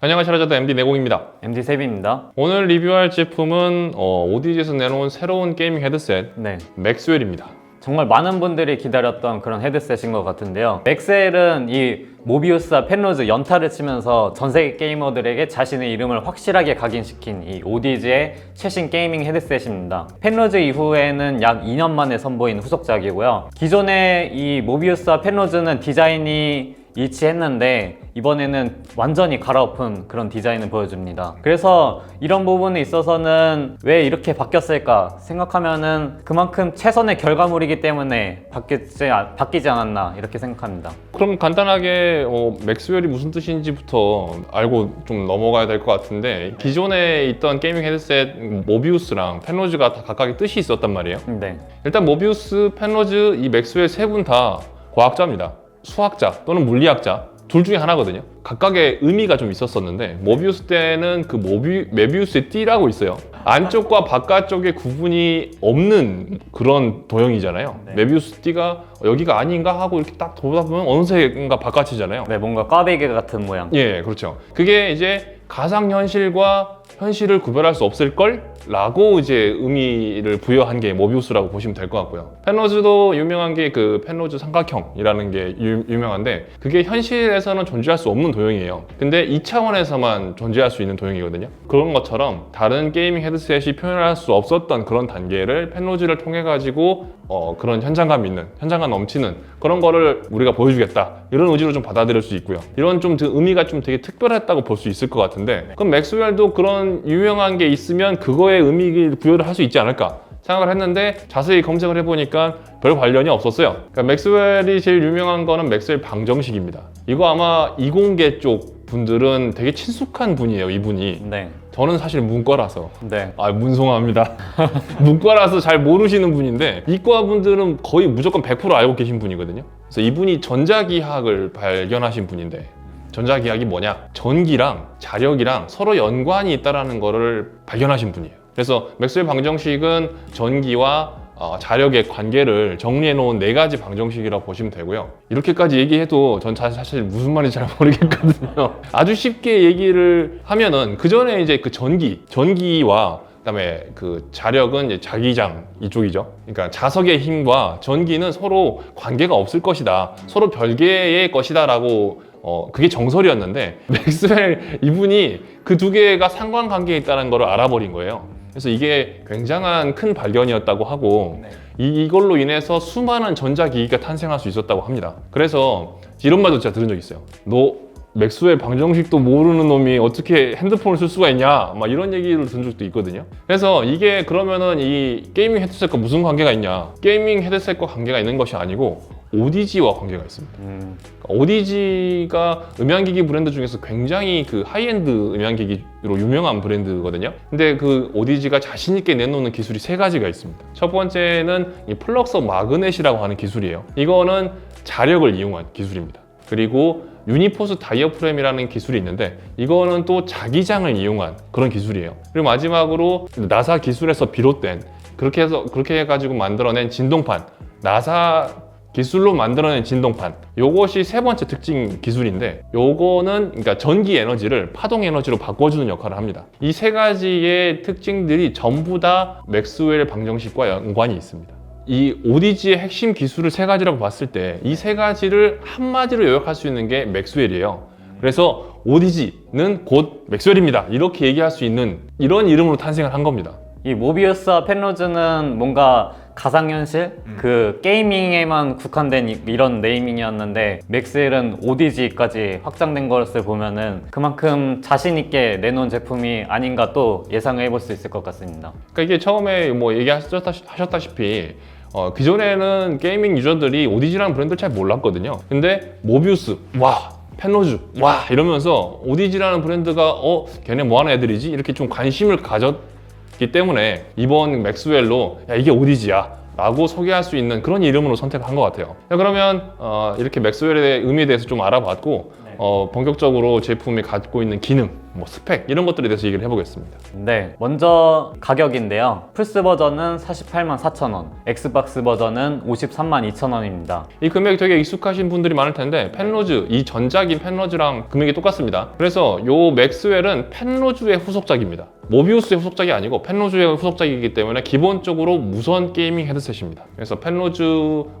안녕하세요 저도 MD 내공입니다 MD 세빈입니다. 오늘 리뷰할 제품은 어, 오디지에서 내놓은 새로운 게이밍 헤드셋 네. 맥스웰입니다 정말 많은 분들이 기다렸던 그런 헤드셋인 것 같은데요. 맥셀은 이 모비우스와 펜로즈 연타를 치면서 전 세계 게이머들에게 자신의 이름을 확실하게 각인시킨 이 오디지의 최신 게이밍 헤드셋입니다. 펜로즈 이후에는 약 2년 만에 선보인 후속작이고요. 기존의 이 모비우스와 펜로즈는 디자인이 일치했는데 이번에는 완전히 갈아엎은 그런 디자인을 보여줍니다. 그래서 이런 부분에 있어서는 왜 이렇게 바뀌었을까 생각하면은 그만큼 최선의 결과물이기 때문에 바뀌지, 않- 바뀌지 않았나 이렇게 생각합니다. 그럼 간단하게 어, 맥스웰이 무슨 뜻인지부터 알고 좀 넘어가야 될 것 같은데 기존에 있던 게이밍 헤드셋 모비우스랑 펜로즈가 다 각각의 뜻이 있었단 말이에요 네. 일단 모비우스, 펜로즈, 이 맥스웰 세 분 다 과학자입니다. 수학자 또는 물리학자 둘 중에 하나거든요. 각각의 의미가 좀 있었었는데 모비우스 때는 그 모비 메비우스의 띠라고 있어요. 안쪽과 바깥쪽에 구분이 없는 그런 도형이잖아요. 네. 메비우스 띠가 여기가 아닌가 하고 이렇게 딱 보다 보면 어느새인가 바깥이잖아요. 네, 뭔가 꽈배기 같은 모양. 예, 그렇죠. 그게 이제 가상 현실과 현실을 구별할 수 없을 걸 라고 이제 의미를 부여한 게 모비우스라고 보시면 될 것 같고요. 펜로즈도 유명한 게 그 펜로즈 삼각형이라는 게 유, 유명한데 그게 현실에서는 존재할 수 없는 도형이에요. 근데 이 차원에서만 존재할 수 있는 도형이거든요. 그런 것처럼 다른 게이밍 헤드셋이 표현할 수 없었던 그런 단계를 펜로즈를 통해 가지고 어, 그런 현장감 있는, 현장감 넘치는 그런 거를 우리가 보여주겠다. 이런 의지로 좀 받아들일 수 있고요. 이런 좀그 의미가 좀 되게 특별했다고 볼 수 있을 것 같은데, 그럼 맥스웰도 그런 유명한 게 있으면 그거에 의미 부여를 할 수 있지 않을까? 생각을 했는데 자세히 검색을 해보니까 별 관련이 없었어요. 그러니까 맥스웰이 제일 유명한 거는 맥스웰 방정식입니다. 이거 아마 이공계 쪽 분들은 되게 친숙한 분이에요, 이분이. 네. 저는 사실 문과라서 네. 아 문송합니다. 문과라서 잘 모르시는 분인데 이과 분들은 거의 무조건 100% 알고 계신 분이거든요. 그래서 이분이 전자기학을 발견하신 분인데 전자기학이 뭐냐? 전기랑 자력이랑 서로 연관이 있다라는 거를 발견하신 분이에요. 그래서 맥스웰 방정식은 전기와 어, 자력의 관계를 정리해 놓은 네 가지 방정식이라고 보시면 되고요. 이렇게까지 얘기해도 전 자- 사실 무슨 말인지 잘 모르겠거든요. 아주 쉽게 얘기를 하면은 그 전에 이제 그 전기, 전기와 그다음에 그 자력은 자기장 이쪽이죠. 그러니까 자석의 힘과 전기는 서로 관계가 없을 것이다. 서로 별개의 것이다라고 어 그게 정설이었는데 맥스웰 이분이 그 두 개가 상관관계에 있다는 걸 알아버린 거예요. 그래서 이게 굉장한 큰 발견이었다고 하고 네. 이, 이걸로 인해서 수많은 전자기기가 탄생할 수 있었다고 합니다. 그래서 이런 말도 제가 들은 적 있어요. 너 맥스웰 방정식도 모르는 놈이 어떻게 핸드폰을 쓸 수가 있냐? 막 이런 얘기를 들은 적도 있거든요. 그래서 이게 그러면은 이 게이밍 헤드셋과 무슨 관계가 있냐? 게이밍 헤드셋과 관계가 있는 것이 아니고 ODG와 관계가 있습니다. 음, ODG가 음향기기 브랜드 중에서 굉장히 그 하이엔드 음향기기로 유명한 브랜드거든요. 근데 그 ODG가 자신있게 내놓는 기술이 세 가지가 있습니다. 첫 번째는 이 플럭서 마그넷이라고 하는 기술이에요. 이거는 자력을 이용한 기술입니다. 그리고 유니포스 다이어프램이라는 기술이 있는데 이거는 또 자기장을 이용한 그런 기술이에요. 그리고 마지막으로 나사 기술에서 비롯된 그렇게 해서 그렇게 해가지고 만들어낸 진동판 나사 기술로 만들어낸 진동판 요것이 세 번째 특징 기술인데 요거는 그러니까 전기 에너지를 파동 에너지로 바꿔주는 역할을 합니다 이 세 가지의 특징들이 전부 다 맥스웰 방정식과 연관이 있습니다 이 ODG의 핵심 기술을 세 가지라고 봤을 때 이 세 가지를 한마디로 요약할 수 있는 게 맥스웰이에요 그래서 ODG는 곧 맥스웰입니다 이렇게 얘기할 수 있는 이런 이름으로 탄생을 한 겁니다 이 모비우스와 펜로즈는 뭔가 가상현실? 그 게이밍에만 국한된 이- 이런 네이밍이었는데 맥스웰은 ODG까지 확장된 것을 보면은 그만큼 자신있게 내놓은 제품이 아닌가 또 예상을 해볼 수 있을 것 같습니다. 그러니까 이게 처음에 뭐 얘기하셨다시피 어, 기존에는 게이밍 유저들이 오디지라는 브랜드를 잘 몰랐거든요. 근데 모비우스 와 펜로즈 와 이러면서 오디지라는 브랜드가 어 걔네 뭐 하는 애들이지 이렇게 좀 관심을 가졌기 때문에 이번 맥스웰로 야 이게 오디지야 라고 소개할 수 있는 그런 이름으로 선택을 한것 같아요. 자, 그러면 어, 이렇게 맥스웰의 의미에 대해서 좀 알아봤고 어, 본격적으로 제품이 갖고 있는 기능 뭐 스펙 이런 것들에 대해서 얘기를 해보겠습니다. 네, 먼저 가격인데요. 플스 버전은 48만 4천 원, 엑스박스 버전은 53만 2천 원입니다. 이 금액이 되게 익숙하신 분들이 많을 텐데 펜로즈 이 전작인 펜로즈랑 금액이 똑같습니다. 그래서 요 맥스웰은 펜로즈의 후속작입니다. 모비우스의 후속작이 아니고 펜로즈의 후속작이기 때문에 기본적으로 무선 게이밍 헤드셋입니다. 그래서 펜로즈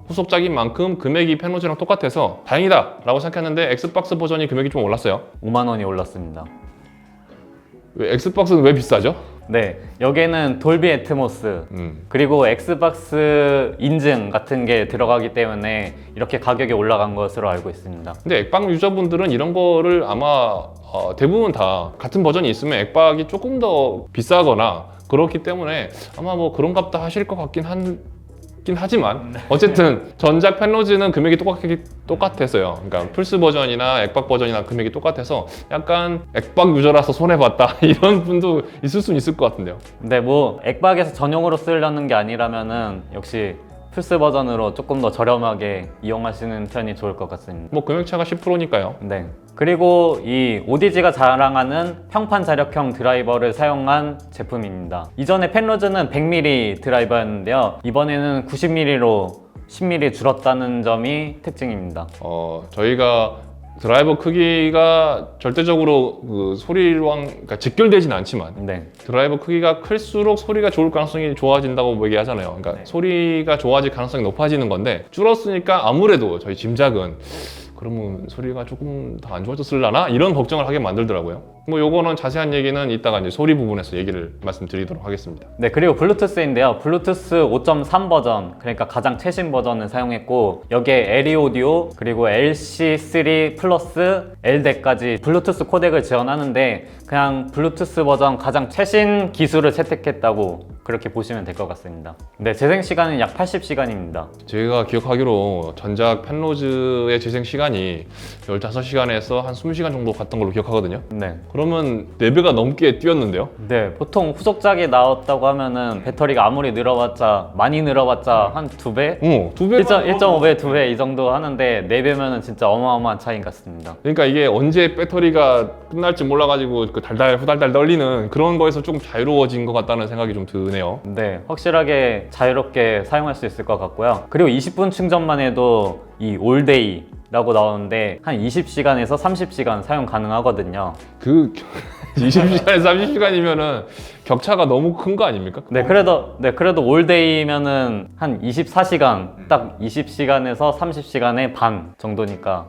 후속작인 만큼 금액이 펜로즈랑 똑같아서 다행이다 라고 생각했는데 엑스박스 버전이 금액이 좀 올랐어요. 5만 원이 올랐습니다. 왜 엑스박스는 왜 비싸죠? 네, 여기에는 돌비 애트모스 음. 그리고 엑스박스 인증 같은 게 들어가기 때문에 이렇게 가격이 올라간 것으로 알고 있습니다. 근데 액박 유저분들은 이런 거를 아마 어, 대부분 다 같은 버전이 있으면 액박이 조금 더 비싸거나 그렇기 때문에 아마 뭐 그런갑다 하실 것 같긴 한 긴 하지만 어쨌든 전작 펜로즈는 금액이 똑같기 똑같았어요. 그러니까 플스 버전이나 액박 버전이나 금액이 똑같아서 약간 액박 유저라서 손해 봤다 이런 분도 있을 수는 있을 것 같은데요. 근데 뭐 액박에서 전용으로 쓰려는 게 아니라면은 역시 플스 버전으로 조금 더 저렴하게 이용하시는 편이 좋을 것 같습니다. 뭐 금액 차가 10%니까요. 네. 그리고 이 ODG가 자랑하는 평판 자력형 드라이버를 사용한 제품입니다. 이전에 펜로즈는 100mm 드라이버였는데요. 이번에는 90mm로 10mm 줄었다는 점이 특징입니다. 어, 저희가 드라이버 크기가 절대적으로 그 소리랑 그러니까 직결되진 않지만 네. 드라이버 크기가 클수록 소리가 좋을 가능성이 좋아진다고 얘기하잖아요. 그러니까 네. 소리가 좋아질 가능성이 높아지는 건데 줄었으니까 아무래도 저희 짐작은 그러면 소리가 조금 더 안 좋아졌을라나 이런 걱정을 하게 만들더라고요. 뭐 요거는 자세한 얘기는 이따가 이제 소리 부분에서 얘기를 말씀드리도록 하겠습니다. 네, 그리고 블루투스인데요. 블루투스 5.3 버전, 그러니까 가장 최신 버전을 사용했고, 여기에 LE 오디오, 그리고 LC3 플러스 LDE까지 블루투스 코덱을 지원하는데, 그냥 블루투스 버전 가장 최신 기술을 채택했다고 그렇게 보시면 될 것 같습니다. 네, 재생 시간은 약 80시간입니다. 제가 기억하기로 전작 펜로즈의 재생 시간이 15시간에서 한 20시간 정도 갔던 걸로 기억하거든요. 네. 그러면 4배가 넘게 뛰었는데요. 네, 보통 후속작이 나왔다고 하면은 배터리가 아무리 늘어봤자, 많이 늘어봤자 한 두 배? 어, 두 배. 1.5배, 2배 이 정도 하는데 4배면은 진짜 어마어마한 차이 같습니다. 그러니까 이게 언제 배터리가 끝날지 몰라가지고 그 달달 후달달 떨리는 그런 거에서 조금 자유로워진 것 같다는 생각이 좀 드네요. 네, 확실하게 자유롭게 사용할 수 있을 것 같고요. 그리고 20분 충전만 해도 이 올데이 라고 나오는데 한 20시간에서 30시간 사용 가능하거든요. 그 20시간에서 30시간이면은 격차가 너무 큰 거 아닙니까? 네, 그래도 네, 그래도 올데이면은 한 24시간, 딱 20시간에서 30시간의 반 정도니까.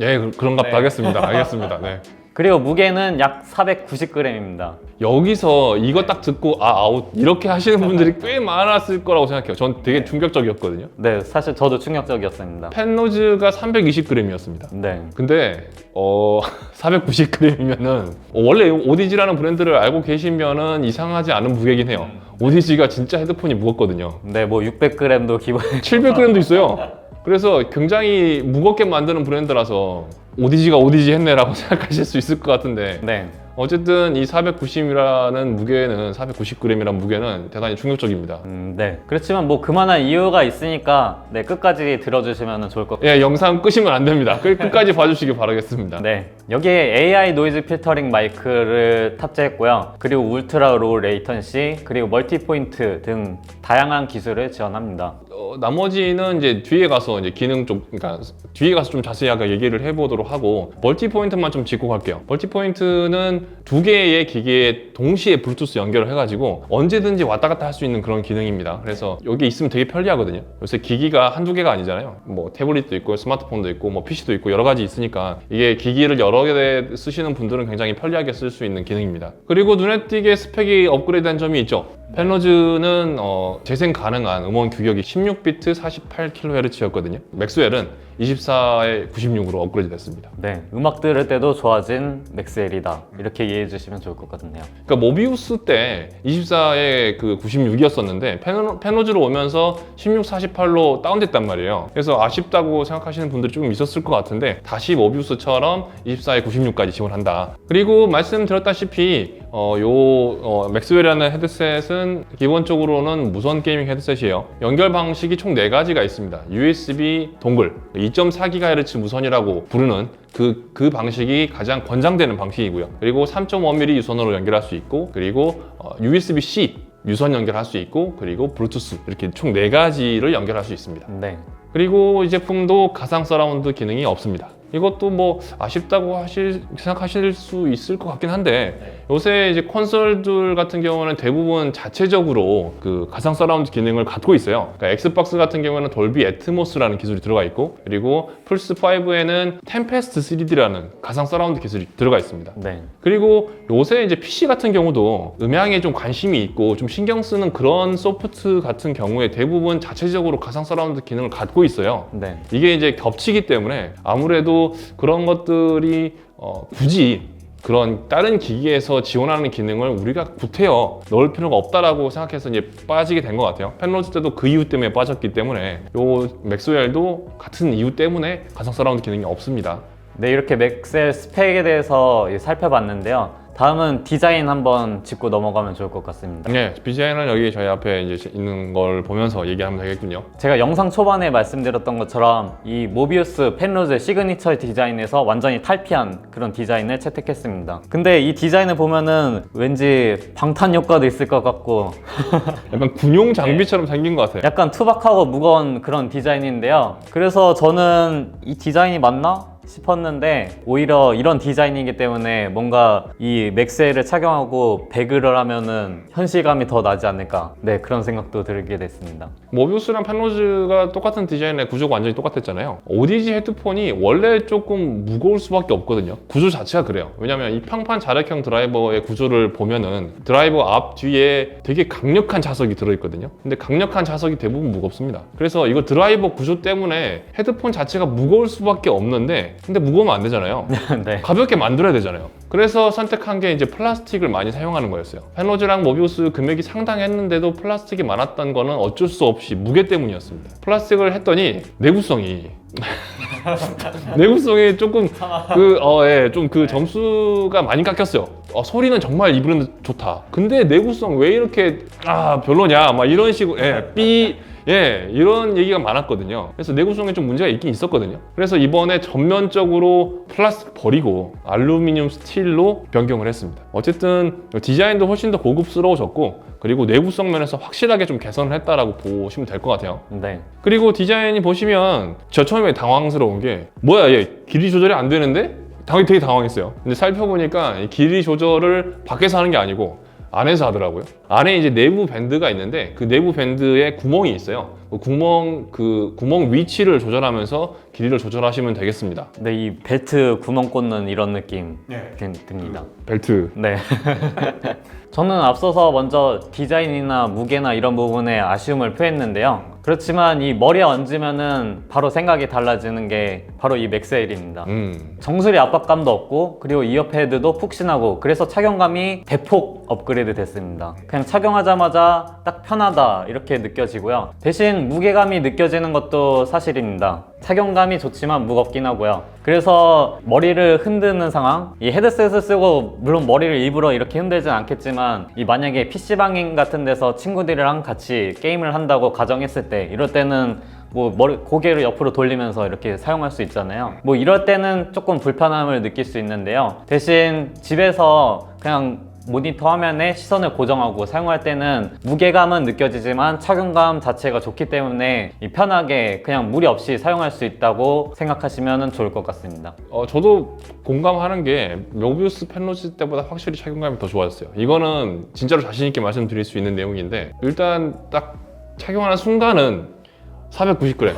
예, 그- 그런갑다 하겠습니다. 알겠습니다. 네. 그리고 무게는 약 490g입니다. 여기서 이거 딱 듣고 아 아웃 이렇게 하시는 분들이 꽤 많았을 거라고 생각해요. 전 되게 충격적이었거든요. 네, 사실 저도 충격적이었습니다. 펜노즈가 320g이었습니다. 네. 근데 어 490g이면은 원래 오디지라는 브랜드를 알고 계시면은 이상하지 않은 무게긴 해요. 오디지가 진짜 헤드폰이 무겁거든요. 네, 뭐 600g도 기본 700g도 있어요. 그래서 굉장히 무겁게 만드는 브랜드라서 오디지가 오디지 했네라고 생각하실 수 있을 것 같은데 네. 어쨌든 이 490이라는 무게는 490g이라는 무게는 대단히 충격적입니다. 음, 네. 그렇지만 뭐 그만한 이유가 있으니까 네, 끝까지 들어주시면 좋을 것 같아요. 예, 영상 끄시면 안 됩니다. 끝- 끝까지 봐주시기 바라겠습니다. 네. 여기에 AI 노이즈 필터링 마이크를 탑재했고요. 그리고 울트라 로우 레이턴시, 그리고 멀티 포인트 등 다양한 기술을 지원합니다. 어, 나머지는 이제 뒤에 가서 이제 기능 좀 그러니까 뒤에 가서 좀 자세하게 얘기를 해보도록 하고 멀티 포인트만 좀 짚고 갈게요. 멀티 포인트는 두 개의 기기에 동시에 블루투스 연결을 해가지고 언제든지 왔다 갔다 할 수 있는 그런 기능입니다. 그래서 여기 있으면 되게 편리하거든요. 요새 기기가 한두 개가 아니잖아요. 뭐 태블릿도 있고 스마트폰도 있고 뭐 PC도 있고 여러 가지 있으니까 이게 기기를 여러 개 쓰시는 분들은 굉장히 편리하게 쓸 수 있는 기능입니다. 그리고 눈에 띄게 스펙이 업그레이드한 점이 있죠. 펜로즈는 어, 재생 가능한 음원 규격이 16비트 48kHz였거든요. 맥스웰은 24에 96으로 업그레이드 됐습니다. 네. 음악 들을 때도 좋아진 맥스엘이다. 이렇게 이해해 주시면 좋을 것 같네요. 그러니까 모비우스 때 24에 그 96이었었는데 페노, 페노즈로 오면서 16, 48로 다운됐단 말이에요. 그래서 아쉽다고 생각하시는 분들이 조금 있었을 것 같은데 다시 모비우스처럼 24에 96까지 지원한다. 그리고 말씀드렸다시피 어, 요 어, 맥스웰이라는 헤드셋은 기본적으로는 무선 게이밍 헤드셋이에요. 연결 방식이 총네 가지가 있습니다. USB 동글 2.4GHz 무선이라고 부르는 그, 그 방식이 가장 권장되는 방식이고요. 그리고 3.5mm 유선으로 연결할 수 있고, 그리고 어, USB-C 유선 연결할 수 있고, 그리고 블루투스 이렇게 총네 가지를 연결할 수 있습니다. 네. 그리고 이 제품도 가상 서라운드 기능이 없습니다. 이것도 뭐 아쉽다고 하실 생각하실 수 있을 것 같긴 한데 요새 이제 콘솔들 같은 경우는 대부분 자체적으로 그 가상 서라운드 기능을 갖고 있어요. 그러니까 엑스박스 같은 경우에는 돌비 애트모스라는 기술이 들어가 있고 그리고 플스 5에는 템페스트 3D라는 가상 서라운드 기술이 들어가 있습니다. 네. 그리고 요새 이제 PC 같은 경우도 음향에 좀 관심이 있고 좀 신경 쓰는 그런 소프트 같은 경우에 대부분 자체적으로 가상 서라운드 기능을 갖고 있어요. 네. 이게 이제 겹치기 때문에 아무래도 그런 것들이 어, 굳이 그런 다른 기기에서 지원하는 기능을 우리가 구태여 넣을 필요가 없다라고 생각해서 이제 빠지게 된 것 같아요. 펜로즈 때도 그 이유 때문에 빠졌기 때문에 요 맥스웰도 같은 이유 때문에 가상 서라운드 기능이 없습니다. 네, 이렇게 맥셀 스펙에 대해서 살펴봤는데요. 다음은 디자인 한번 짚고 넘어가면 좋을 것 같습니다. 네, BGI는 여기 저희 앞에 이제 있는 걸 보면서 얘기하면 되겠군요. 제가 영상 초반에 말씀드렸던 것처럼 이 모비우스 펜로즈의 시그니처 디자인에서 완전히 탈피한 그런 디자인을 채택했습니다. 근데 이 디자인을 보면은 왠지 방탄 효과도 있을 것 같고 약간 군용 장비처럼 생긴 것 같아요. 약간 투박하고 무거운 그런 디자인인데요. 그래서 저는 이 디자인이 맞나? 싶었는데 오히려 이런 디자인이기 때문에 뭔가 이 맥스웰을 착용하고 배그를 하면은 현실감이 더 나지 않을까 네 그런 생각도 들게 됐습니다 모비우스랑 펜로즈가 똑같은 디자인의 구조가 완전히 똑같았잖아요. ODG 헤드폰이 원래 조금 무거울 수밖에 없거든요. 구조 자체가 그래요. 왜냐면 이 평판 자력형 드라이버의 구조를 보면은 드라이버 앞 뒤에 되게 강력한 자석이 들어있거든요. 근데 강력한 자석이 대부분 무겁습니다. 그래서 이거 드라이버 구조 때문에 헤드폰 자체가 무거울 수밖에 없는데 근데 무거우면 안 되잖아요. 네 가볍게 만들어야 되잖아요. 그래서 선택한 게 이제 플라스틱을 많이 사용하는 거였어요. 펜로즈랑 모비우스 금액이 상당했는데도 플라스틱이 많았던 거는 어쩔 수 없이 무게 때문이었습니다. 플라스틱을 했더니 내구성이 내구성이 조금 그 어 예 좀 그 점수가 많이 깎였어요. 어, 소리는 정말 이 브랜드 좋다. 근데 내구성 왜 이렇게 아 별로냐 막 이런 식으로 예삐 예, 이런 얘기가 많았거든요. 그래서 내구성에 좀 문제가 있긴 있었거든요. 그래서 이번에 전면적으로 플라스틱 버리고 알루미늄 스틸로 변경을 했습니다. 어쨌든 디자인도 훨씬 더 고급스러워졌고 그리고 내구성 면에서 확실하게 좀 개선을 했다라고 보시면 될 것 같아요. 네. 그리고 디자인이 보시면 저 처음에 당황스러운 게 뭐야 얘 길이 조절이 안 되는데? 당연히 되게 당황했어요. 근데 살펴보니까 이 길이 조절을 밖에서 하는 게 아니고 안에서 하더라고요. 안에 이제 내부 밴드가 있는데 그 내부 밴드에 구멍이 있어요. 그 구멍 그 구멍 위치를 조절하면서 길이를 조절하시면 되겠습니다. 네, 이 벨트 구멍 꽂는 이런 느낌 네. 드- 듭니다. 벨트. 네. 저는 앞서서 먼저 디자인이나 무게나 이런 부분에 아쉬움을 표했는데요. 그렇지만 이 머리에 얹으면은 바로 생각이 달라지는 게 바로 이 맥스웰입니다. 음. 정수리 압박감도 없고 그리고 이어 패드도 푹신하고 그래서 착용감이 대폭 업그레이드 됐습니다. 그냥 착용하자마자 딱 편하다 이렇게 느껴지고요. 대신 무게감이 느껴지는 것도 사실입니다. 착용감이 좋지만 무겁긴 하고요. 그래서 머리를 흔드는 상황, 이 헤드셋을 쓰고 물론 머리를 일부러 이렇게 흔들진 않겠지만 이 만약에 PC방인 같은 데서 친구들이랑 같이 게임을 한다고 가정했을 때 이럴 때는 뭐 머리 고개를 옆으로 돌리면서 이렇게 사용할 수 있잖아요. 뭐 이럴 때는 조금 불편함을 느낄 수 있는데요. 대신 집에서 그냥 모니터 화면에 시선을 고정하고 사용할 때는 무게감은 느껴지지만 착용감 자체가 좋기 때문에 이 편하게 그냥 무리 없이 사용할 수 있다고 생각하시면 좋을 것 같습니다. 어, 저도 공감하는 게 모비우스 펜로즈 때보다 확실히 착용감이 더 좋아졌어요. 이거는 진짜로 자신 있게 말씀드릴 수 있는 내용인데 일단 딱 착용하는 순간은 490g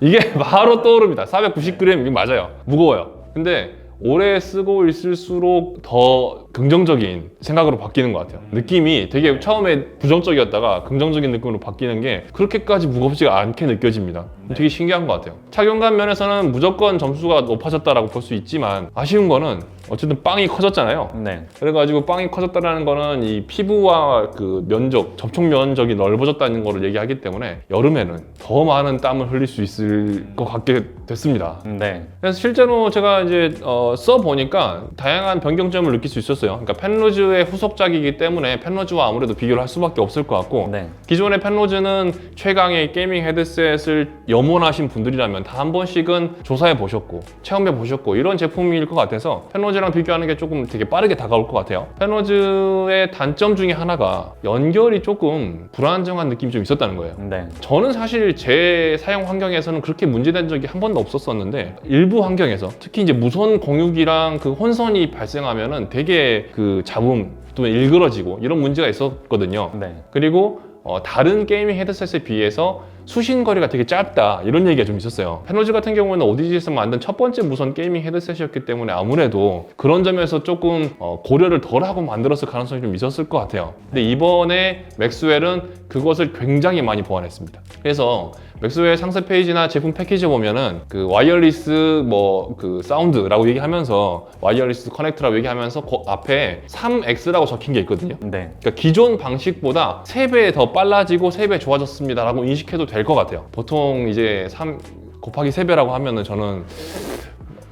이게 바로 떠오릅니다. 490g 이게 맞아요. 무거워요. 근데 오래 쓰고 있을수록 더 긍정적인 생각으로 바뀌는 것 같아요. 느낌이 되게 처음에 부정적이었다가 긍정적인 느낌으로 바뀌는 게 그렇게까지 무겁지가 않게 느껴집니다. 되게 신기한 것 같아요. 착용감 면에서는 무조건 점수가 높아졌다라고 볼 수 있지만 아쉬운 거는 어쨌든 빵이 커졌잖아요. 네. 그래가지고 빵이 커졌다는 거는 이 피부와 그 면적, 접촉 면적이 넓어졌다는 거를 얘기하기 때문에 여름에는 더 많은 땀을 흘릴 수 있을 것 같게 됐습니다. 네. 그래서 실제로 제가 이제 어, 써 보니까 다양한 변경점을 느낄 수 있었어요. 그러니까 펜로즈의 후속작이기 때문에 펜로즈와 아무래도 비교를 할 수밖에 없을 것 같고 네. 기존의 펜로즈는 최강의 게이밍 헤드셋을 염원하신 분들이라면 다 한 번씩은 조사해 보셨고 체험해 보셨고 이런 제품일 것 같아서 펜로즈랑 비교하는 게 조금 되게 빠르게 다가올 것 같아요. 펜로즈의 단점 중에 하나가 연결이 조금 불안정한 느낌이 좀 있었다는 거예요. 네. 저는 사실 제 사용 환경에서는 그렇게 문제된 적이 한 번도 없었었는데 일부 환경에서 특히 이제 무선 공 유기랑 그 혼선이 발생하면은 되게 그 잡음 또 일그러지고 이런 문제가 있었거든요. 네. 그리고 어, 다른 게이밍 헤드셋에 비해서 수신 거리가 되게 짧다 이런 얘기가 좀 있었어요. 페노즈 같은 경우에는 오디지에서 만든 첫 번째 무선 게이밍 헤드셋이었기 때문에 아무래도 그런 점에서 조금 어, 고려를 덜 하고 만들었을 가능성이 좀 있었을 것 같아요. 근데 이번에 맥스웰은 그것을 굉장히 많이 보완했습니다. 그래서 맥스웰 상세 페이지나 제품 패키지 보면은 그 와이어리스 뭐 그 사운드라고 얘기하면서 와이어리스 커넥트라고 얘기하면서 그 앞에 3X라고 적힌 게 있거든요. 네. 그러니까 기존 방식보다 3배 더 빨라지고 3배 좋아졌습니다라고 인식해도 될 것 같아요. 보통 이제 3 곱하기 3배라고 하면은 저는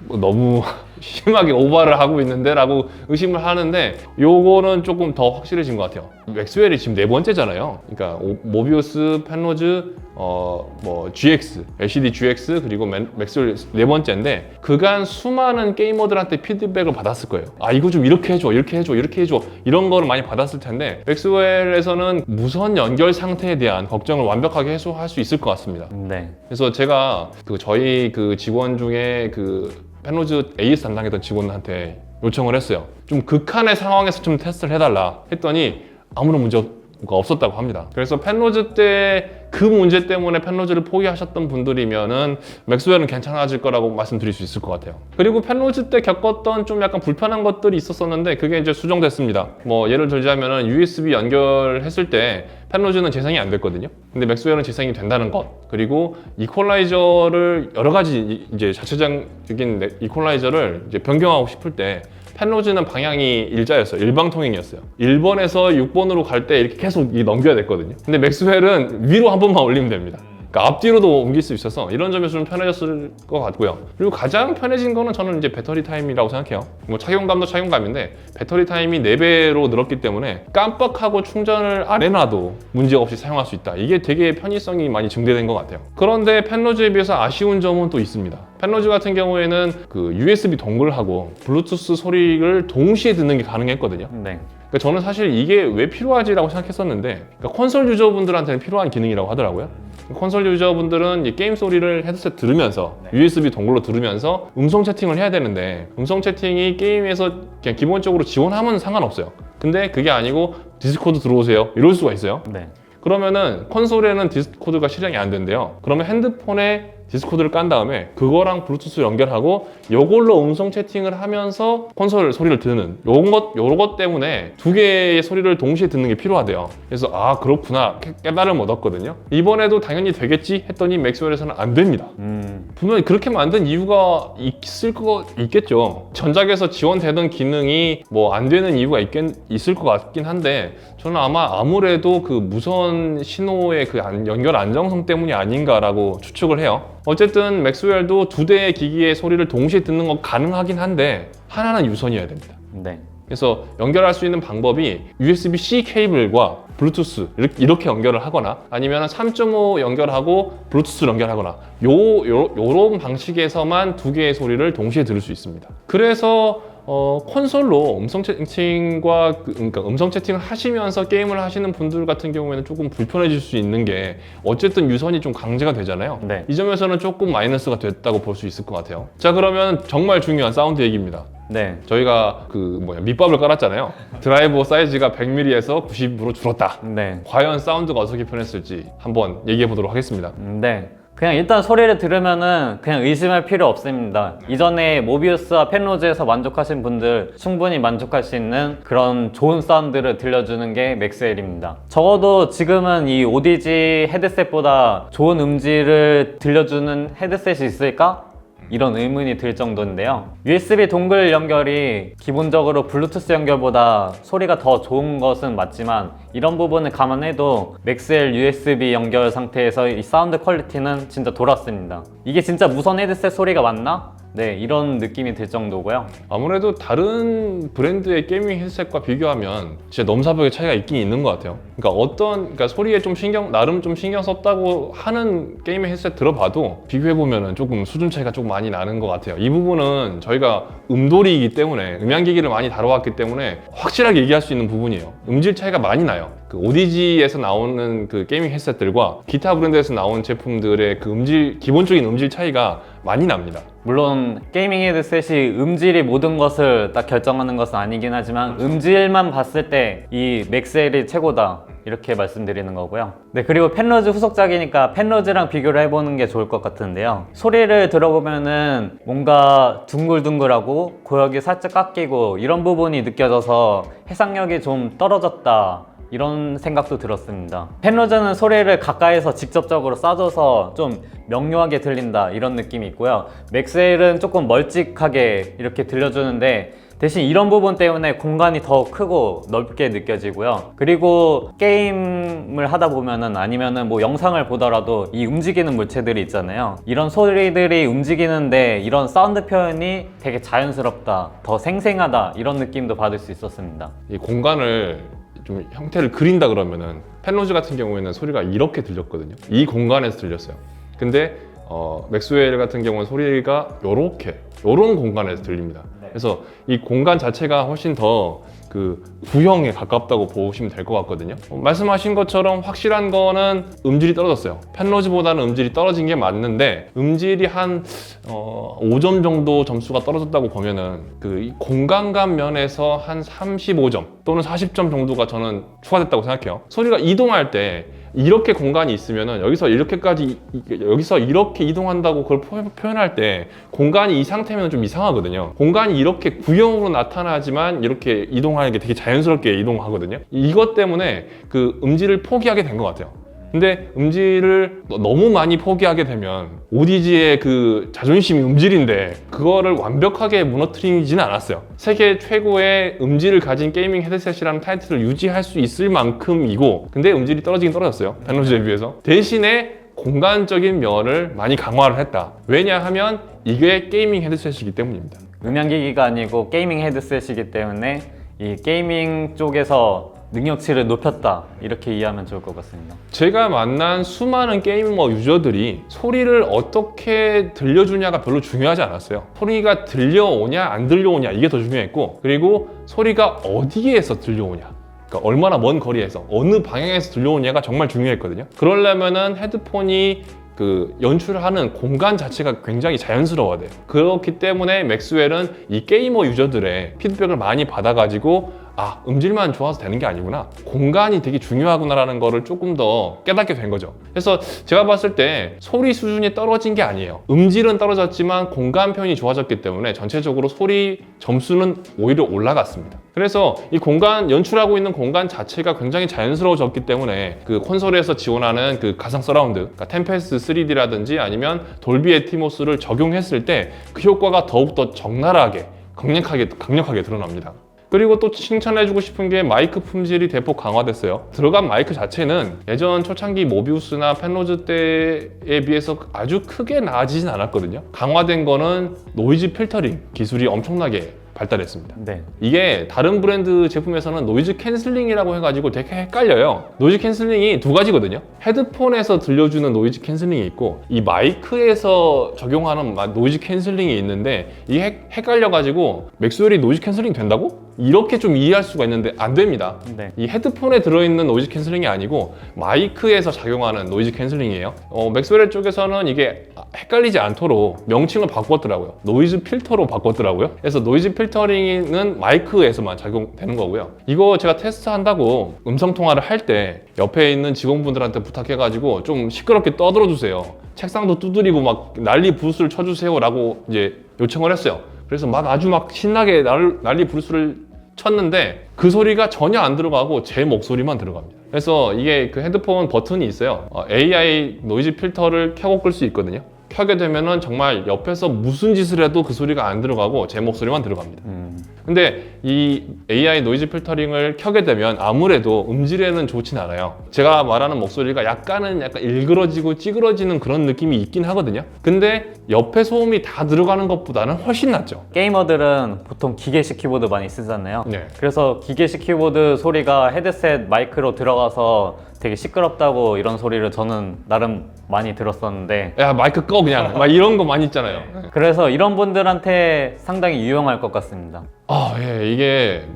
뭐 너무 심하게 오버를 하고 있는데 라고 의심을 하는데 요거는 조금 더 확실해진 것 같아요. 맥스웰이 지금 네 번째잖아요. 그러니까 오- 모비우스, 펜로즈, 어 뭐 GX, LCD GX 그리고 맨- 맥스웰 네 번째인데 그간 수많은 게이머들한테 피드백을 받았을 거예요. 아 이거 좀 이렇게 해줘, 이렇게 해줘, 이렇게 해줘 이런 거를 많이 받았을 텐데 맥스웰에서는 무선 연결 상태에 대한 걱정을 완벽하게 해소할 수 있을 것 같습니다. 네. 그래서 제가 그 저희 그 직원 중에 그 펜로즈 AS 담당했던 직원한테 요청을 했어요. 좀 극한의 상황에서 좀 테스트를 해달라 했더니 아무런 문제 가 없었다고 합니다. 그래서 펜로즈 때 그 문제 때문에 펜로즈를 포기하셨던 분들이면은 맥스웰은 괜찮아질 거라고 말씀드릴 수 있을 것 같아요. 그리고 펜로즈 때 겪었던 좀 약간 불편한 것들이 있었었는데 그게 이제 수정됐습니다. 뭐 예를 들자면은 USB 연결했을 때 펜로즈는 재생이 안 됐거든요. 근데 맥스웰은 재생이 된다는 것. 그리고 이퀄라이저를 여러 가지 이- 이제 자체적인 네- 이퀄라이저를 이제 변경하고 싶을 때 펜로즈는 방향이 일자였어요. 일방통행이었어요. 1번에서 6번으로 갈 때 이렇게 계속 이 넘겨야 됐거든요. 근데 맥스웰은 위로 한 번만 올리면 됩니다. 그러니까 앞뒤로도 옮길 수 있어서 이런 점에서 좀 편해졌을 것 같고요. 그리고 가장 편해진 거는 저는 이제 배터리 타임이라고 생각해요. 뭐 착용감도 착용감인데 배터리 타임이 4배로 늘었기 때문에 깜빡하고 충전을 안 해놔도 문제 없이 사용할 수 있다. 이게 되게 편의성이 많이 증대된 것 같아요. 그런데 펜로즈에 비해서 아쉬운 점은 또 있습니다. 펜로즈 같은 경우에는 그 USB 동글하고 블루투스 소리를 동시에 듣는 게 가능했거든요. 네. 그러니까 저는 사실 이게 왜 필요하지라고 생각했었는데 그러니까 콘솔 유저분들한테는 필요한 기능이라고 하더라고요. 콘솔 유저분들은 이 게임 소리를 헤드셋 들으면서 USB 동글로 들으면서 음성 채팅을 해야 되는데 음성 채팅이 게임에서 그냥 기본적으로 지원하면 상관없어요. 근데 그게 아니고 디스코드 들어오세요. 이럴 수가 있어요. 네. 그러면은 콘솔에는 디스코드가 실행이 안 된대요. 그러면 핸드폰에 디스코드를 깐 다음에 그거랑 블루투스 연결하고 요걸로 음성 채팅을 하면서 콘솔 소리를 듣는 요런 것 요런 것 때문에 두 개의 소리를 동시에 듣는 게 필요하대요. 그래서 아 그렇구나 깨- 깨달음 얻었거든요. 이번에도 당연히 되겠지 했더니 맥스웰에서는 안 됩니다. 음. 분명히 그렇게 만든 이유가 있을 거 있겠죠. 전작에서 지원되던 기능이 뭐 안 되는 이유가 있겠, 있을 것 같긴 한데 저는 아마 아무래도 그 무선 신호의 그 안- 연결 안정성 때문이 아닌가라고 추측을 해요. 어쨌든 맥스웰도 두 대의 기기의 소리를 동시에 듣는 건 가능하긴 한데 하나는 유선이어야 됩니다. 네. 그래서 연결할 수 있는 방법이 USB-C 케이블과 블루투스 이렇게, 연결을 하거나 아니면 3.5 연결하고 블루투스 연결하거나 요, 요 요런 방식에서만 두 개의 소리를 동시에 들을 수 있습니다. 그래서 어, 콘솔로 음성 채팅과 그, 그러니까 음성 채팅을 하시면서 게임을 하시는 분들 같은 경우에는 조금 불편해질 수 있는 게 어쨌든 유선이 좀 강제가 되잖아요. 네. 이 점에서는 조금 마이너스가 됐다고 볼 수 있을 것 같아요. 자 그러면 정말 중요한 사운드 얘기입니다. 네. 저희가 그 뭐야 밑밥을 깔았잖아요. 드라이버 사이즈가 100mm에서 90으로 줄었다. 네. 과연 사운드가 어떻게 변했을지 한번 얘기해 보도록 하겠습니다. 음, 네. 그냥 일단 소리를 들으면은 그냥 의심할 필요 없습니다. 이전에 모비우스와 펜로즈에서 만족하신 분들 충분히 만족할 수 있는 그런 좋은 사운드를 들려주는 게 맥스웰입니다. 적어도 지금은 이 ODG 헤드셋보다 좋은 음질을 들려주는 헤드셋이 있을까? 이런 의문이 들 정도인데요. USB 동글 연결이 기본적으로 블루투스 연결보다 소리가 더 좋은 것은 맞지만 이런 부분을 감안해도 맥스웰 USB 연결 상태에서 이 사운드 퀄리티는 진짜 돌았습니다. 이게 진짜 무선 헤드셋 소리가 맞나? 네, 이런 느낌이 들 정도고요. 아무래도 다른 브랜드의 게이밍 헤드셋과 비교하면 진짜 넘사벽의 차이가 있긴 있는 것 같아요. 그러니까 어떤 그러니까 소리에 좀 신경 나름 좀 신경 썼다고 하는 게이밍 헤드셋 들어봐도 비교해 보면은 조금 수준 차이가 조금 많이 나는 것 같아요. 이 부분은 저희가 음돌이이기 때문에 음향기기를 많이 다뤄왔기 때문에 확실하게 얘기할 수 있는 부분이에요. 음질 차이가 많이 나요. 그 ODG에서 나오는 그 게이밍 헤드셋들과 기타 브랜드에서 나온 제품들의 그 음질 기본적인 음질 차이가 많이 납니다. 물론 게이밍 헤드셋이 음질이 모든 것을 딱 결정하는 것은 아니긴 하지만 음질만 봤을 때 이 맥셀이 최고다 이렇게 말씀드리는 거고요. 네 그리고 펜러즈 후속작이니까 펜러즈랑 비교를 해보는 게 좋을 것 같은데요. 소리를 들어보면은 뭔가 둥글둥글하고 고역이 살짝 깎이고 이런 부분이 느껴져서 해상력이 좀 떨어졌다. 이런 생각도 들었습니다. 펜로즈는 소리를 가까이서 직접적으로 쏴줘서 좀 명료하게 들린다 이런 느낌이 있고요. 맥스웰은 조금 멀찍하게 이렇게 들려주는데 대신 이런 부분 때문에 공간이 더 크고 넓게 느껴지고요. 그리고 게임을 하다 보면은 아니면은 뭐 영상을 보더라도 이 움직이는 물체들이 있잖아요. 이런 소리들이 움직이는데 이런 사운드 표현이 되게 자연스럽다, 더 생생하다 이런 느낌도 받을 수 있었습니다. 이 공간을 좀 형태를 그린다 그러면은 펜로즈 같은 경우에는 소리가 이렇게 들렸거든요. 이 공간에서 들렸어요. 근데 어, 맥스웰 같은 경우는 소리가 요렇게 요런 공간에서 들립니다. 그래서 이 공간 자체가 훨씬 더 그 구형에 가깝다고 보시면 될 것 같거든요. 어, 말씀하신 것처럼 확실한 거는 음질이 떨어졌어요. 펜로즈보다는 음질이 떨어진 게 맞는데 음질이 한 어, 5점 정도 점수가 떨어졌다고 보면은 그이 공간감 면에서 한 35점 또는 40점 정도가 저는 추가됐다고 생각해요. 소리가 이동할 때 이렇게 공간이 있으면은 여기서 이렇게까지 이- 여기서 이렇게 이동한다고 그걸 포- 표현할 때 공간이 이 상태면 좀 이상하거든요. 공간이 이렇게 구형으로 나타나지만 이렇게 이동하는 게 되게 자연스럽게 이동하거든요. 이것 때문에 그 음질을 포기하게 된 것 같아요. 근데 음질을 너무 많이 포기하게 되면 오디지의 그 자존심이 음질인데 그거를 완벽하게 무너뜨리지는 않았어요. 세계 최고의 음질을 가진 게이밍 헤드셋이라는 타이틀을 유지할 수 있을 만큼이고 근데 음질이 떨어지긴 떨어졌어요. 펜로즈에 비해서. 대신에 공간적인 면을 많이 강화를 했다. 왜냐하면 이게 게이밍 헤드셋이기 때문입니다. 음향기기가 아니고 게이밍 헤드셋이기 때문에 이 게이밍 쪽에서 능력치를 높였다 이렇게 이해하면 좋을 것 같습니다. 제가 만난 수많은 게이머 유저들이 소리를 어떻게 들려주냐가 별로 중요하지 않았어요. 소리가 들려오냐 안 들려오냐 이게 더 중요했고 그리고 소리가 어디에서 들려오냐 그러니까 얼마나 먼 거리에서 어느 방향에서 들려오냐가 정말 중요했거든요. 그러려면은 헤드폰이 그 연출하는 공간 자체가 굉장히 자연스러워야 돼요. 그렇기 때문에 맥스웰은 이 게이머 유저들의 피드백을 많이 받아가지고 아 음질만 좋아서 되는 게 아니구나. 공간이 되게 중요하구나라는 거를 조금 더 깨닫게 된 거죠. 그래서 제가 봤을 때 소리 수준이 떨어진 게 아니에요. 음질은 떨어졌지만 공간 표현이 좋아졌기 때문에 전체적으로 소리 점수는 오히려 올라갔습니다. 그래서 이 공간 연출하고 있는 공간 자체가 굉장히 자연스러워졌기 때문에 그 콘솔에서 지원하는 그 가상 서라운드 그러니까 템페스트 3D라든지 아니면 돌비 애티모스를 적용했을 때 그 효과가 더욱더 적나라하게 강력하게 강력하게 드러납니다 그리고 또 칭찬해주고 싶은 게 마이크 품질이 대폭 강화됐어요. 들어간 마이크 자체는 예전 초창기 모비우스나 펜로즈 때에 비해서 아주 크게 나아지진 않았거든요. 강화된 거는 노이즈 필터링 기술이 엄청나게 발달했습니다. 네. 이게 다른 브랜드 제품에서는 노이즈 캔슬링이라고 해가지고 되게 헷갈려요. 노이즈 캔슬링이 두 가지거든요. 헤드폰에서 들려주는 노이즈 캔슬링이 있고 이 마이크에서 적용하는 마- 노이즈 캔슬링이 있는데 이게 헷- 헷갈려가지고 맥스웰이 노이즈 캔슬링 된다고? 이렇게 좀 이해할 수가 있는데 안 됩니다. 네. 이 헤드폰에 들어있는 노이즈 캔슬링이 아니고 마이크에서 작용하는 노이즈 캔슬링이에요. 어, 맥스웰 쪽에서는 이게 헷갈리지 않도록 명칭을 바꿨더라고요. 노이즈 필터로 바꿨더라고요. 그래서 노이즈 필터링은 마이크에서만 작용되는 거고요. 이거 제가 테스트한다고 음성 통화를 할 때 옆에 있는 직원분들한테 부탁해가지고 좀 시끄럽게 떠들어 주세요. 책상도 두드리고 막 난리 부스를 쳐주세요라고 이제 요청을 했어요. 그래서 막 아주 막 신나게 날- 난리 부스를 쳤는데 그 소리가 전혀 안 들어가고 제 목소리만 들어갑니다. 그래서 이게 그 헤드폰 버튼이 있어요. 어, AI 노이즈 필터를 켜고 끌 수 있거든요. 켜게 되면은 정말 옆에서 무슨 짓을 해도 그 소리가 안 들어가고 제 목소리만 들어갑니다. 음, 근데 이 AI 노이즈 필터링을 켜게 되면 아무래도 음질에는 좋진 않아요. 제가 말하는 목소리가 약간은 약간 일그러지고 찌그러지는 그런 느낌이 있긴 하거든요. 근데 옆에 소음이 다 들어가는 것보다는 훨씬 낫죠. 게이머들은 보통 기계식 키보드 많이 쓰잖아요. 네. 그래서 기계식 키보드 소리가 헤드셋 마이크로 들어가서 되게 시끄럽다고 이런 소리를 저는 나름 많이 들었었는데 야 마이크 꺼 그냥 막 이런 거 많이 있잖아요. 그래서 이런 분들한테 상당히 유용할 것 같습니다. 아, 예, 이게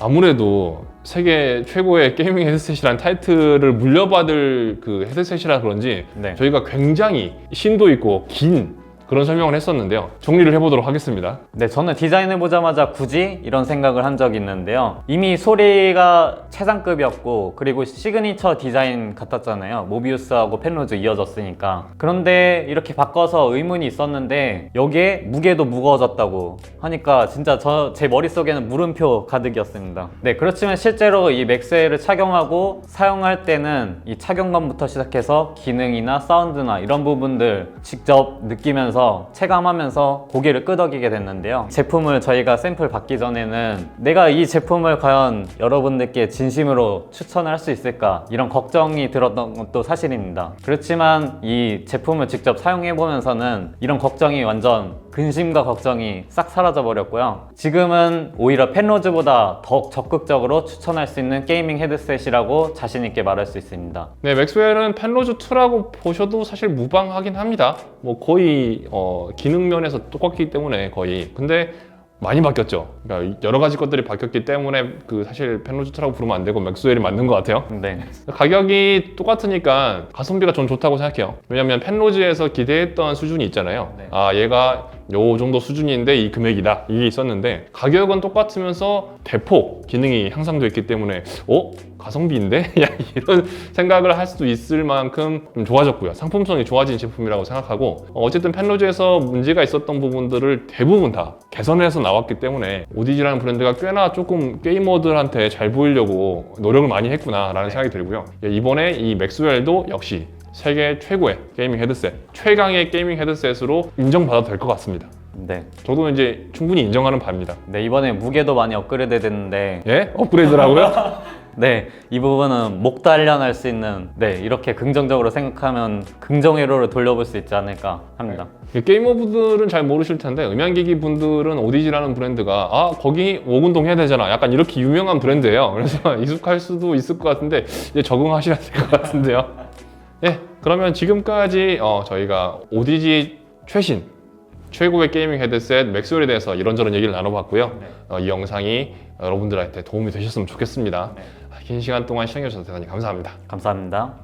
아무래도 세계 최고의 게이밍 헤드셋이란 타이틀을 물려받을 그 헤드셋이라 그런지 네. 저희가 굉장히 심도 있고 긴 그런 설명을 했었는데요. 정리를 해보도록 하겠습니다. 네, 저는 디자인해 보자마자 굳이 이런 생각을 한 적이 있는데요. 이미 소리가 최상급이었고 그리고 시그니처 디자인 같았잖아요. 모비우스하고 펜로즈 이어졌으니까. 그런데 이렇게 바꿔서 의문이 있었는데 여기에 무게도 무거워졌다고 하니까 진짜 저 제 머릿속에는 물음표 가득이었습니다. 네, 그렇지만 실제로 이 맥스웨이를 착용하고 사용할 때는 이 착용감부터 시작해서 기능이나 사운드나 이런 부분들 직접 느끼면서 체감하면서 고개를 끄덕이게 됐는데요. 제품을 저희가 샘플 받기 전에는 내가 이 제품을 과연 여러분들께 진심으로 추천할 수 있을까 이런 걱정이 들었던 것도 사실입니다. 그렇지만 이 제품을 직접 사용해 보면서는 이런 걱정이 완전 근심과 걱정이 싹 사라져 버렸고요. 지금은 오히려 펜로즈보다 더 적극적으로 추천할 수 있는 게이밍 헤드셋이라고 자신 있게 말할 수 있습니다. 네, 맥스웰은 펜로즈 2라고 보셔도 사실 무방하긴 합니다. 뭐 거의 어, 기능 면에서 똑같기 때문에 거의. 근데 많이 바뀌었죠. 그러니까 여러 가지 것들이 바뀌었기 때문에 그 사실 펜로즈 2라고 부르면 안 되고 맥스웰이 맞는 것 같아요. 네. 가격이 똑같으니까 가성비가 전 좋다고 생각해요. 왜냐면 펜로즈에서 기대했던 수준이 있잖아요. 네. 아 얘가 요 정도 수준인데 이 금액이다 이게 있었는데 가격은 똑같으면서 대폭 기능이 향상돼 있기 때문에 어 가성비인데 야 이런 생각을 할 수도 있을 만큼 좀 좋아졌고요. 상품성이 좋아진 제품이라고 생각하고 어, 어쨌든 펜로즈에서 문제가 있었던 부분들을 대부분 다 개선해서 나왔기 때문에 오디지라는 브랜드가 꽤나 조금 게이머들한테 잘 보이려고 노력을 많이 했구나라는 생각이 들고요. 예, 이번에 이 맥스웰도 역시 세계 최고의 게이밍 헤드셋, 최강의 게이밍 헤드셋으로 인정받아도 될 것 같습니다. 네. 저도 이제 충분히 인정하는 바입니다. 네, 이번에 무게도 많이 업그레이드 됐는데 예? 업그레이드라고요? 네, 이 부분은 목 단련할 수 있는 네, 이렇게 긍정적으로 생각하면 긍정회로를 돌려볼 수 있지 않을까 합니다. 게이머분들은 잘 모르실 텐데 음향기기 분들은 오디지라는 브랜드가 아 거기 오군동 해야 되잖아 약간 이렇게 유명한 브랜드예요 그래서 익숙할 수도 있을 것 같은데 이제 적응하셔야 될 것 같은데요 예 그러면 지금까지 어, 저희가 오디지 최신 최고의 게이밍 헤드셋 맥스웰에 대해서 이런저런 얘기를 나눠봤고요. 어, 이 영상이 여러분들한테 도움이 되셨으면 좋겠습니다. 긴 시간 동안 시청해주셔서 대단히 감사합니다. 감사합니다.